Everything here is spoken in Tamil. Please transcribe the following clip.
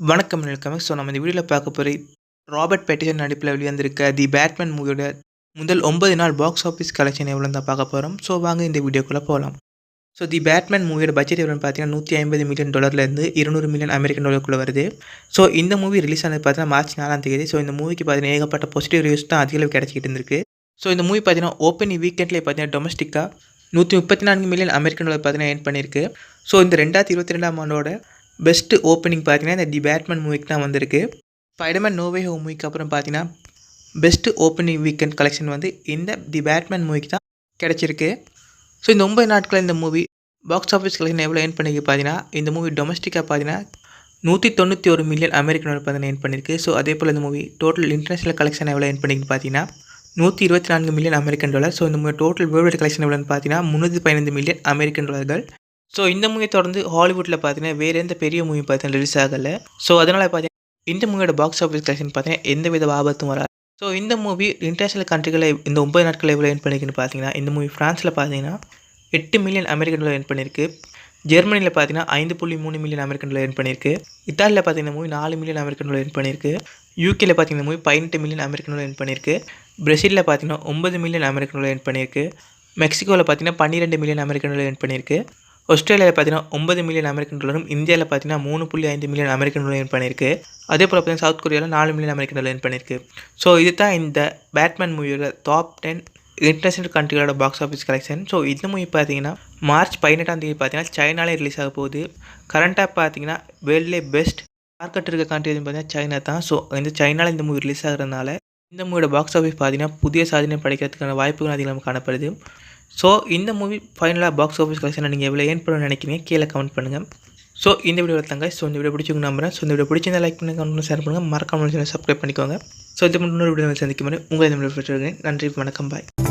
வணக்கம் வெல்கம் ஸோ நம்ம இந்த வீடியோவில் பார்க்க போகிற ராபர்ட் பேட்டிசன் நடிப்பில் வெளிவந்திருக்க தி பேட்மேன் மூவியோட முதல் ஒன்பது நாள் பாக்ஸ் ஆஃபீஸ் கலெக்ஷன் எவ்வளோ தான் பார்க்க போகிறோம் ஸோ வாங்க இந்த வீடியோக்குள்ளே போகலாம். ஸோ தி பேட்மேன் மூவியோட பட்ஜெட் எவ்வளோன்னு பார்த்தீங்கன்னா நூற்றி ஐம்பது மில்லியன் டாலர்லேருந்து இருநூறு மில்லியன் அமெரிக்கன் டாலருக்குள்ளே வருது. ஸோ இந்த மூவி ரிலீஸ் ஆனது பார்த்தீங்கன்னா மார்ச் நாலாம் தேதி. ஸோ இந்த மூவிக்கு பார்த்தீங்கன்னா ஏகப்பட்ட பாசிட்டிவ் ரிவ்யூஸ் தான் அதிகளவு கிடச்சிக்கிட்டு இருந்திருக்கு. ஸோ இந்த மூவி பார்த்தீங்கன்னா ஓப்பன் வீக்கெண்ட்லேயே பார்த்தீங்கன்னா டொமஸ்டிக்காக நூற்றி முப்பத்தி நான்கு மில்லியன் அமெரிக்கன் டாலர் பார்த்தீங்கன்னா ஏன் பண்ணியிருக்கு. ஸோ இந்த ரெண்டாயிரத்தி இருபத்தி ரெண்டாம் ஆண்டோட பெஸ்ட்டு ஓப்பனிங் பார்த்தீங்கன்னா இந்த தி பேட்மேன் மூவிக்கு தான் வந்திருக்கு. ஸ்பைடர்மேன் நோவே ஹோம் மூவிக்கு அப்புறம் பார்த்தீங்கன்னா பெஸ்ட்டு ஓப்பனிங் வீக்கெண்ட் கலெக்ஷன் வந்து இந்த தி பேட்மேன் மூவிக்கு தான் கிடச்சிருக்கு. ஸோ இந்த ஒன்பது நாட்களில் இந்த மூவி பாக்ஸ் ஆஃபீஸ் கலெக்ஷன் எவ்வளோ ஏர்ன் பண்ணியிருக்கு பார்த்தீங்கன்னா இந்த மூவி டொமஸ்டிக்காக பார்த்தீங்கன்னா நூற்றி தொண்ணூற்றி ஒரு மில்லியன் அமெரிக்கன் டாலர் பார்த்தீங்கன்னா ஏர்ன் பண்ணியிருக்கு ஸோ அதே போல் இந்த மூவி டோட்டல் இன்டர்நேஷனல் கலெக்ஷன் எவ்வளோ ஏர்ன் பண்ணியிருக்கு பார்த்தீங்கன்னா நூற்றி இருபத்தி நான்கு மில்லியன் அமெரிக்கன் டாலர் ஸோ இந்த மூவி டோட்டல் வேர்ல்டு கலெக்ஷன் எவ்வளோன்னு பார்த்தீங்கன்னா முந்நூற்றி பதினைந்து மில்லியன் அமெரிக்கன் டாலர்கள் ஸோ இந்த மூவியை தொடர்ந்து ஹாலிவுட்டில் பார்த்தீங்கன்னா வேறு எந்த பெரிய மூவி பார்த்தீங்கன்னா ரிலீஸ் ஆகலை. ஸோ அதனால் பார்த்தீங்கன்னா இந்த மூவியோட பாக்ஸ் ஆஃபீஸ் கலெக்ஷன் பார்த்தீங்கன்னா எந்த வித ஆபத்தும் வராது. ஸோ இந்த மூவி இன்டர்நேஷனல் கண்ட்ரிகளை இந்த ஒம்பது நாட்கள் எவ்வளோ ஏன் பண்ணியிருக்குன்னு பார்த்தீங்கன்னா இந்த மூவி ஃப்ரான்ஸில் பார்த்தீங்கன்னா எட்டு மில்லியன் அமெரிக்கன் டாலர் ஏன் பண்ணியிருக்கு ஜெர்மனியில் பார்த்தீங்கன்னா ஐந்து புள்ளி மூணு மில்லியன் அமெரிக்கன் டாலர் ஏன் பண்ணியிருக்கு இத்தாலியில் பார்த்தீங்கன்னா மூவி நாலு மில்லியன் அமெரிக்கன் டாலர் ஏன் பண்ணியிருக்கு யூகேல பார்த்தீங்கன்னா மூவி பதினெட்டு மில்லியன் அமெரிக்கன் டாலர் ஏன் பண்ணியிருக்கு பிரசிலில் பார்த்தீங்கன்னா ஒன்பது மில்லியன் அமெரிக்கன் டாலர் ஏன் பண்ணியிருக்கு மெக்சிகோவில் பார்த்தீங்கன்னா பன்னிரெண்டு மில்லியன் அமெரிக்கன் டாலர் ஏன் பண்ணியிருக்கு ஆஸ்திரேலியாவில் பார்த்தீங்கன்னா ஒன்பது மில்லியன் அமெரிக்கன் டாலரும் இந்தியாவில் பார்த்தீங்கன்னா மூணு புள்ளி ஐந்து மில்லியன் அமெரிக்கன் டாலர் பண்ணியிருக்கு. அதே போல் பார்த்தீங்கன்னா சவுத் கொரியாவில் நாலு மில்லியன் அமெரிக்கன் டாலர் ஏன் பண்ணியிருக்கு. ஸோ இது தான் இந்த பேட்மேன் மூவியோட டாப் டென் இன்டர்நேஷனல் கண்ட்ரிகளோட பாக்ஸ் ஆஃபீஸ் கலெக்ஷன் ஸோ இந்த மூவி பார்த்தீங்கன்னா மார்ச் பதினெட்டாம் தேதி பார்த்தீங்கன்னா சைனாலே ரிலீஸ் ஆக போகுது. கரண்ட்டாக பார்த்தீங்கன்னா வேர்ல்ட்லே பெஸ்ட் மார்க்கெட் இருக்க கண்ட்ரி எதுன்னு பார்த்தீங்கன்னா சைனா தான். ஸோ இந்த சைனாவில் இந்த மூவி ரிலீஸ் ஆகிறதுனால இந்த மூவியோட பாக்ஸ் ஆஃபீஸ் பார்த்தீங்கன்னா புதிய சாதனை படைக்கிறதுக்கான வாய்ப்புகள் அதிகமாக காணப்படுது. ஸோ இந்த மூவி ஃபைனலாக பாக்ஸ் ஆஃபீஸ் கலெக்ஷனை நீங்கள் எவ்வளோ ஏன் பண்ண நினைக்கிறீங்க கீழே கமெண்ட் பண்ணுங்கள் ஸோ இந்த வீடியோ தாங்க ஸோ இந்த வீடியோ பிடிச்சிங்க நம்புறேன். ஸோ இந்த வீடியோ பிடிச்சிருந்தா லைக் பண்ணுங்கள் கமெண்ட் ஷேர் பண்ணுங்கள் மறக்காமல் சப்ஸ்கிரைப் பண்ணிக்கோங்க. ஸோ இது மட்டும் இன்னொரு வீடியோ சந்திக்கும் போது உங்களை இந்த வீடியோ நன்றி வணக்கம் பாய்